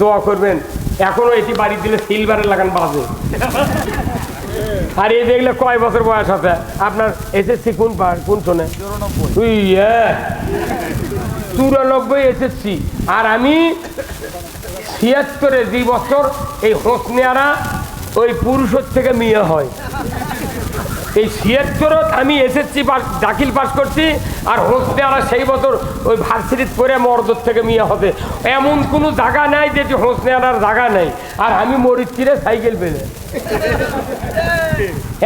দোয়া করবেন। এখনও এটি বাড়ি দিলে সিলভারে লাগান বাজে। আর এই দেখলে কয় বছর বয়স আছে? আপনার এসএসসি কোন পার কোন শোনে? চুরানব্বই। এসএসসি আর আমি ছিয়াত্তরে দুই বছর এই হোসনিয়ারা ওই পুরুষের থেকে মেয়ে হয়। এই ছিয়াত্তরত আমি এসএসসি পাস, দাখিল পাস করছি, আর হোসনিয়ারা সেই বছর ওই ভার্সিটিত করে মর্দর থেকে মেয়ে হবে। এমন কোনো জায়গা নাই যেটি হোসনিয়ারার জায়গা নেই। আর আমি মরিচিরে সাইকেল পেলে।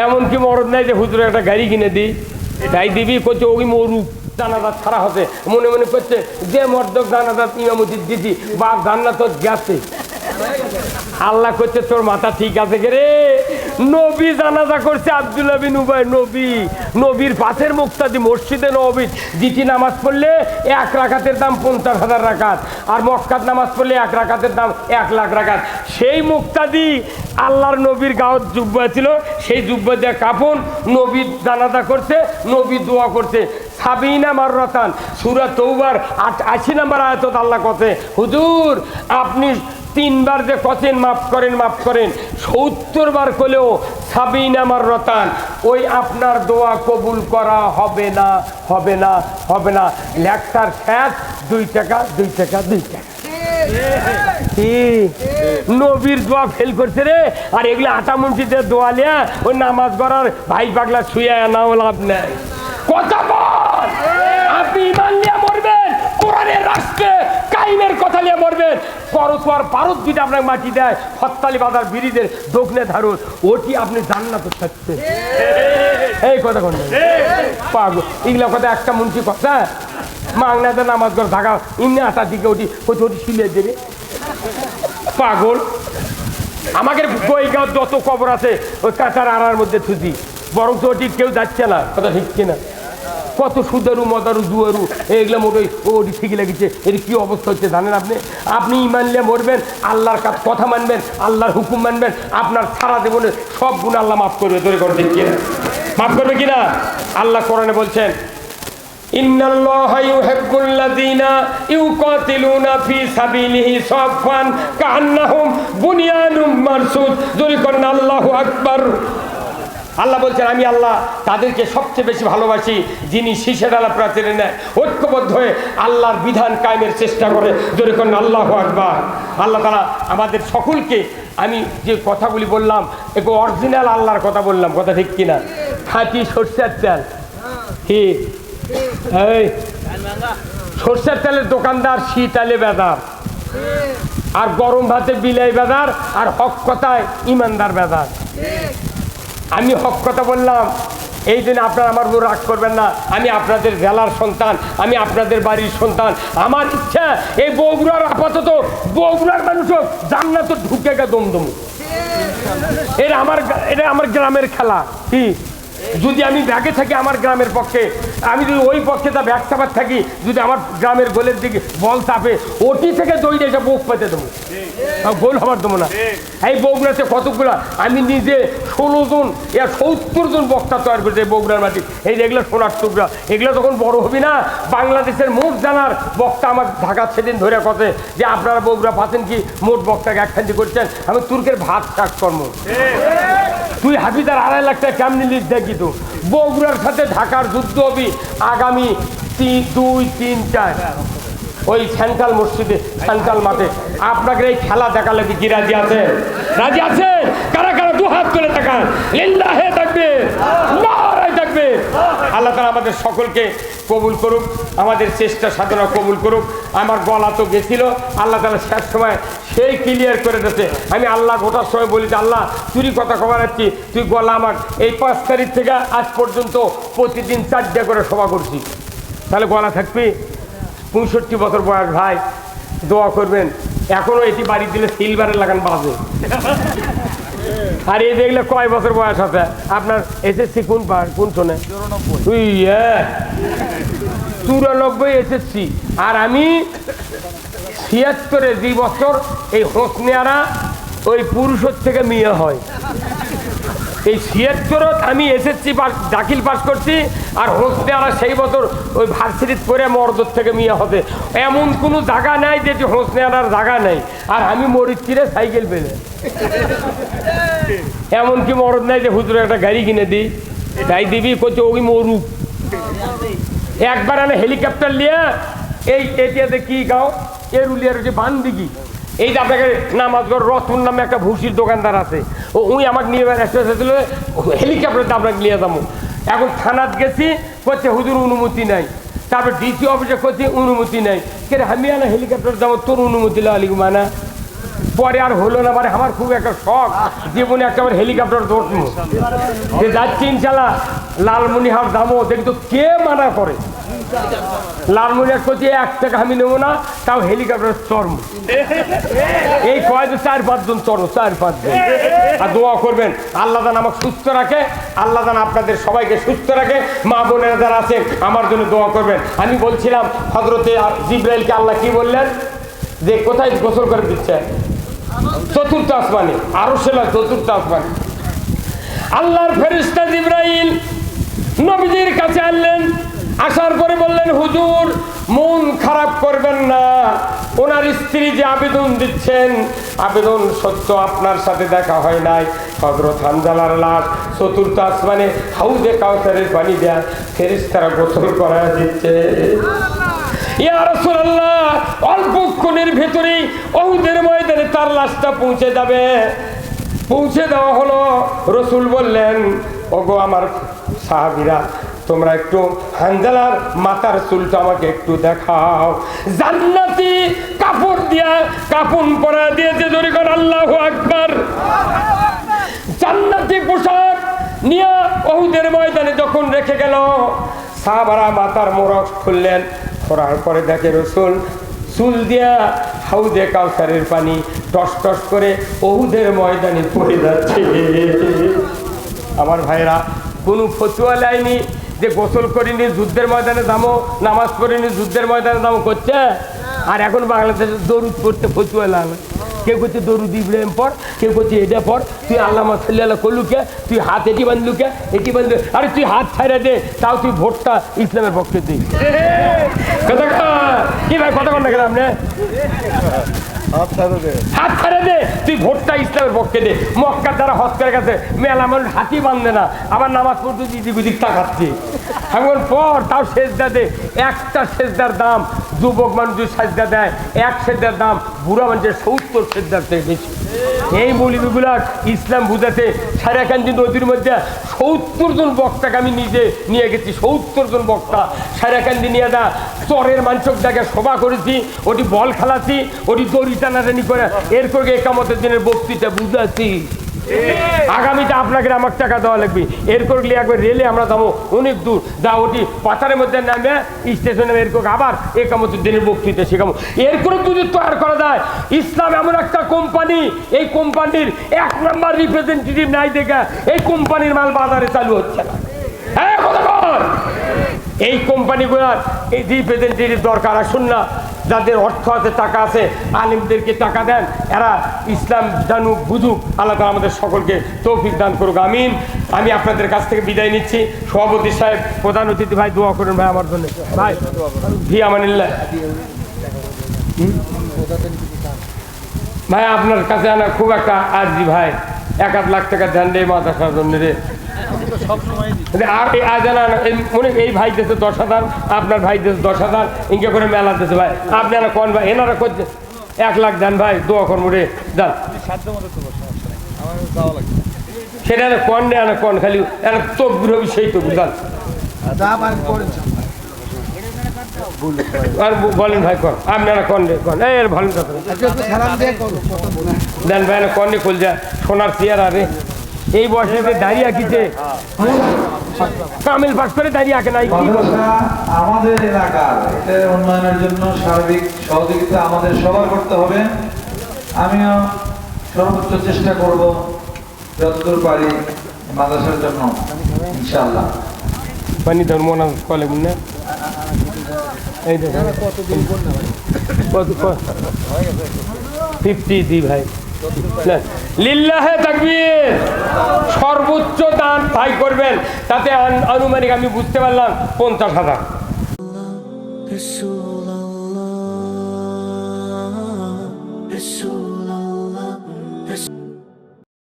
এমন কি মরদ নাই যে হুজুরে একটা গাড়ি কিনে দিই। তাই দিবি করছে ওই মরু জানাজা ছাড়া হতে। মনে মনে করছে যে মর্দক জানাজা ইমামতি দিদি বা জান্নাত গেছে। আল্লাহ করছে তোর মাথা ঠিক আছে কে রে? নবী জানাজা করছে আব্দুল্লাহ বিন উবাই, নবী। নবীর পাশের মুক্তাদি মসজিদে নবী। দ্বিতি নামাজ পড়লে এক রাখাতের দাম পঞ্চাশ হাজার রাখাত আর মক্কাত নামাজ পড়লে এক রাখাতের দাম এক লাখ রাখাত সেই মুক্তাদি আল্লাহর নবীর গাঁত জুব্বা ছিল, সেই জুব্বা দিয়ে কাপন নবীর জানাজা করছে, নবী দোয়া করছে। সাবিনা মাররাতান, সুরা তৌবার আট আশি নাম্বার আয়তত আল্লাহ কথে হুজুর, আপনি তিনবার যে কচেন মাফ করেন মাফ করেন সত্তর বার করলেও সাবিনা রতান। ওই আপনার দোয়া কবুল করা হবে না হবে না হবে না। লেখার শেষ দুই টাকা দুই টাকা দুই টাকা? নবীর দোয়া ফেল করছে রে। আর এগুলো আটা মুন্সিতে দোয়া লিয়া ওই নামাজ করার ভাই পাগলা শুয়ে নাও লাভ নেই। কথা বল আপনি ইমান নিয়ে মরবেন কোরআনের রাষ্ট্রে কাইমের কথা নিয়ে মরবেন করতোয়ার পারত যদি আপনাকে মাটি দেয় হত্তালি বাজার বিড়িদের দোকনে ধারুন, ওটি আপনি জান্নাত থাকছে এই কথা কোন পাগল। এগুলো কথা একটা মুন্সি কথা মাংনাতে নামাজ করে থাকা এমনি আটার দিকে ওটি ওটি ওটি শিলিয়ে দেবে। পাগল। আমাদের বইগাঁও যত কবর আছে, ওই কাঁচার আড়ার মধ্যে থুজি বরং তো ওটি কেউ যাচ্ছে না, কথা ঠিক কিনা? কত সুদারু, মদারু জুয়ারু এগুলো মোট ওই ওটি ঠিকই লেগেছে। এর কী অবস্থা হচ্ছে জানেন আপনি? আপনি ইমানলে মরবেন, আল্লাহর কাজ কথা মানবেন, আল্লাহর হুকুম মানবেন, আপনার সারা জীবনের সব গুণ আল্লাহ মাফ করবে। তৈরি করে দিন কিনা। মাফ করবে কিনা? আল্লাহ কোরআনে বলছেন আল্লাহ আকবর। আল্লাহ বলছেন, আমি আল্লাহ তাদেরকে সবচেয়ে বেশি ভালোবাসি, যিনি শীষের আলা প্রাচীরে নেয়। ঐক্যবদ্ধ হয়ে আল্লাহর বিধান কায়েমের চেষ্টা করে। করেন, আল্লাহ আকবার। আল্লাহ তারা আমাদের সকলকে, আমি যে কথাগুলি বললাম একটু অরিজিনাল আল্লাহর কথা বললাম, কথা ঠিক কিনা? খাঁটি সর্ষের তেল। কি? এই, সর্ষের তেলের দোকানদার শীতালে বেদার আর গরম ভাতে বিলাই বেদার আর হক কথায় ইমানদার বেদার আমি হক কথা বললাম। এই জন্য আপনারা আমার উপর রাগ করবেন না। আমি আপনাদের জেলার সন্তান, আমি আপনাদের বাড়ির সন্তান। আমার ইচ্ছা, এই বগুড়ার আপাতত, বগুড়ার মানুষও জান্নাত ঢুকে গে দমদম। এটা আমার এটা আমার গ্রামের খেলা। কি? যদি আমি ব্যাগে থাকি আমার গ্রামের পক্ষে, আমি যদি ওই পক্ষে তা ব্যাগ চাপার থাকি, যদি আমার গ্রামের গোলের দিকে বল চাপে, ওটি থেকে দৌড়ে এসে বুক পেতে দেবো। গোল হবার দেবো না। এই বগুড়াতে কতগুলা, আমি নিজে ষোলো জন এর সত্তর জন বক্তা তৈরি করেছে এই বগুড়ার মাটি। এই যে এগুলো সোনার টুকরা, এগুলো তখন বড় হবি না? বাংলাদেশের মোট জানার বক্তা আমার ঢাকা সেদিন ধরে কথা যে, আপনারা বগুড়া পাচ্ছেন কি? মোট বক্তাকে একখান্তি করছেন। আমি তুর্কের ভাত শাক কর্ম। তুই হাবিদার আড়াই লাখ টাকা কেমনি লিখ দেখি তো বগুড়ার সাথে ঢাকার যুদ্ধ হবি আগামী তিন দুই, তিন, চার। ওই সেন্ট্রাল মসজিদে, সেন্ট্রাল মাঠে। আপনাকে এই খেলা দেখালে কি রাজি আছে রাজি আছে কারা কারা দু হাত করে দেখান লিল্লাহে থাকবে নারায় থাকবে আল্লাহ তালা আমাদের সকলকে কবুল করুক, আমাদের চেষ্টা সাধনা কবুল করুক। আমার গলা তো গেছিল, আল্লাহ তালা শেষ সময় সেই ক্লিয়ার করে দিতে আমি আল্লাহ গোটার সময় বলি যে, আল্লাহ, চুরি কথা খবর রাখছি তুই গলা আমার এই পাঁচ তারিখ থেকে আজ পর্যন্ত প্রতিদিন চারটে করে সভা করছি। তাহলে গলা থাকবি? পঁয়ষট্টি বছর বয়স, ভাই, দোয়া করবেন। এখনও এটি বাড়ি দিলে সিলভারে লাগান বাজে। আর এই দেখলে কয় বছর বয়স আছে? আপনার এসএসসি কোন পার কোন শোনে? তুই চুরানব্বই এসএসসি আর আমি ছিয়াত্তরে দুই বছর এই হোসনিয়ারা ওই পুরুষের থেকে মেয়ে হয়। এই ছিয়াত্তরত আমি এসএসসি পাস, দাখিল পাস করছি, আর হোস্টে আর সেই বছর ওই ভার্সিটিত করে মরদর থেকে মিয়া হতে। এমন কোনো জায়গা নাই যেটি হোস্টে আনার জায়গা নাই। আর আমি মরিচ্ছি রে সাইকেল পেলে। এমন কি মরদ নাই যে হুজুর একটা গাড়ি কিনে দিই তাই দিবি করছে ওই মরুক। একবার আমি হেলিকপ্টার নিয়ে এই এটিয়াতে কি গাও? এরুলিয়ার যে বান্দিগি। এই যে আপনাকে নামাজগর রতন নামে একটা ভুসির দোকানদার আছে। ও উই আমাকে নিয়ে এসেছিল হেলিকপ্টারতে আপনাকে নিয়ে যাব। এখন থানাত গেছি করছে হুজুর, অনুমতি নাই। তারপর ডিসি অফিসে করছে অনুমতি নাই। কে আমি আনা হেলিকপ্টার যাব, তোর অনুমতি লালি মানা। পরে আর হলো না মানে আমার খুব একটা শখ, জীবনে একটা আমার হেলিকপ্টার দৌড়বো যে যাচ্ছি ইনশাল্লাহ লালমনিহাট যাব, দেখি তো কে মানা করে। লালমনিহাট করছি এক টাকা আমি নেব না, তাও হেলিকপ্টার চর্ম। এই কয় চার পাঁচজন চড়ো চার পাঁচজন। আর দোয়া করবেন, আল্লাহ দান আমাকে সুস্থ রাখে, আল্লাহ দান আপনাদের সবাইকে সুস্থ রাখে। মা বোনেরা যারা আছেন, আমার জন্য দোয়া করবেন। আমি বলছিলাম হজরতে জিব্রাইলকে আল্লাহ কি বললেন? যে কোথায় গোসল করে দিচ্ছে? চতুর্থ আসমানে আরও সেলা চতুর্থ আসমানে। আল্লাহর ফেরিস্তা জিব্রাইল নবীজির কাছে আনলেন আসার পরে বললেন, হুজুর, মন খারাপ করবেন না। ওনার স্ত্রী যে আবেদন দিচ্ছেন, আবেদন সত্য আপনার সাথে দেখা হয় নাই। হজরত হানজালার লাশ, চতুর্থ আসমানে হাউজে কাউসারের পানি দেয়া ফেরিস্তারা গোসল করা দিচ্ছে। অল্পক্ষণের ভেতরেই অহুদের ময়দানে তার লাশটা পৌঁছে যাবে। পৌঁছে দেওয়া হলো। রসুল বললেন, ওগো আমার সাহাবিরা তোমরা একটু হানজালার মাথার চুলটা আমাকে একটু দেখাও। জান্নাতি কাপড় দিয়া কাপুন পরা দিয়েছে জোরে কর, আল্লাহ আকবার। জান্নাতি পোশাক নিয়ে অহুদের ময়দানে যখন রেখে গেল, সাহাবারা মাথার মোরক খুললেন। খোরার পরে দেখে রসুল, চুল দিয়া হাউদে কাউসারের পানি টস টস করে অহুদের ময়দানে পড়ে যাচ্ছে। আমার ভাইরা, কোনো ফতুয়া লাইনি। যে গোসল করিনি, যুদ্ধের ময়দানে দামো নামাজ পড়িনি, যুদ্ধের ময়দানে দামো করছে? আর এখন বাংলাদেশে দরুদ পড়তে ফতুয়া লাগে কেউ করছে দরুদ ইব্রাহিম পর কেউ করছে এটা পর তুই আল্লাহ সাল্লাহ করলু কে? তুই হাত এটি বাঁধলু কে? এটি বাঁধলু আরে তুই হাত ছাড়া দে, তাও তুই ভোটটা ইসলামের পক্ষে দিই কথা? কি ভাই, কথা কন কেন আপনি হাত ছাড়ে দে। তুই ভোটটা ইসলামের পক্ষে দে। মক্কার দ্বারা হজ করে গেছে, মেলা মানুষ হাতি বাঁধে না। আবার নামাজ পড়তে দিদি দিক তাকাচ্ছি। এখন পর, তাও সেজদা দে। একটা সেজদার দাম, যুবক মানুষ যদি সেজদা দেয়। এক সেজদার দাম, বুড়া মানুষের সত্তর সেজদার থেকে বেশি। এই মৌলিগুলার ইসলাম বুঝাতে সারাকান্দি নদীর মধ্যে সত্তর জন বক্তাকে আমি নিজে নিয়ে গেছি, সত্তর জন বক্তা। সারাকান্দি নিয়ে দা চরের মানসক দেখে সভা করেছি, ওটি বল খেলাছি, ওটি দড়ি টানাটানি করে, এরপরে একামতের দিনের বক্তৃতা বুঝাচ্ছি। আগামীতে আপনাকে আমার টাকা দেওয়া লাগবে। এর করলে একবার রেলে আমরা যাব। অনেক দূর। যা ওটি পাথারের মধ্যে নামে স্টেশনে এর করে আবার একামতের দিনের বক্তৃতা শেখাবো। এর করে যদি তৈরি করা যায়, ইসলাম এমন একটা কোম্পানি এই কোম্পানির এক নম্বর রিপ্রেজেন্টেটিভ নাই দেখে এই কোম্পানির মাল বাজারে চালু হচ্ছে না। হ্যাঁ। এই কোম্পানিগুলার এই রিপ্রেজেন্টেটিভ দরকার আসুন না। যাদের অর্থ আছে, টাকা আছে, আলিমদেরকে টাকা দেন, এরা ইসলাম জানুক, বুঝুক, আল্লাহ তাআলা আমাদের সকলকে তৌফিক দান করুক, আমিন। আমি আপনাদের কাছ থেকে বিদায় নিচ্ছি। সভাপতি সাহেব, প্রধান অতিথি ভাই, দোয়া করুন ভাই আমার জন্য। ভাই ভি আমানিল্লাহ। হুম? ভাই, আপনার কাছে আনা খুব একটা আর্জি ভাই। এক আধ লাখ টাকা ধ্যান দেয় মাদ্রাসার জন্য রে। আর এই আজানা মনে এই ভাই দেশে দশ হাজার আপনার ভাই দেশে দশ হাজার ইনকে করে মেলা ভাই। আপনারা কোন ভাই? এনারা করছে এক লাখ দেন ভাই দোয়া কর্ম রে যান। সেটা কন রে না কন খালি এরা তকবির হবি সেই তকবির যান আর বলেন ভাই কন আপনারা কন কন? এই ভালো কথা। দেন ভাই কন খুল যা সোনার চেয়ার আরে। এই বয়সে দাঁড়িয়ে আঁকিছে। কামিল পাস করে দাঁড়িয়ে আঁকে নাই। কি আমাদের এলাকার এটার উন্নয়নের জন্য সার্বিক সহযোগিতা আমাদের সবার করতে হবে। আমিও সর্বোচ্চ চেষ্টা করব যতদূর পারি মাদ্রাসার জন্য ইনশাআল্লাহ। পানি ধর্ম না কলে না। এই দেখো। কত ফিফটি দি ভাই। লিল্লাহে তাকবীর। সর্বোচ্চ দান তাই করবেন। তাতে আনুমানিক আমি বুঝতে পারলাম পঞ্চাশ হাজার।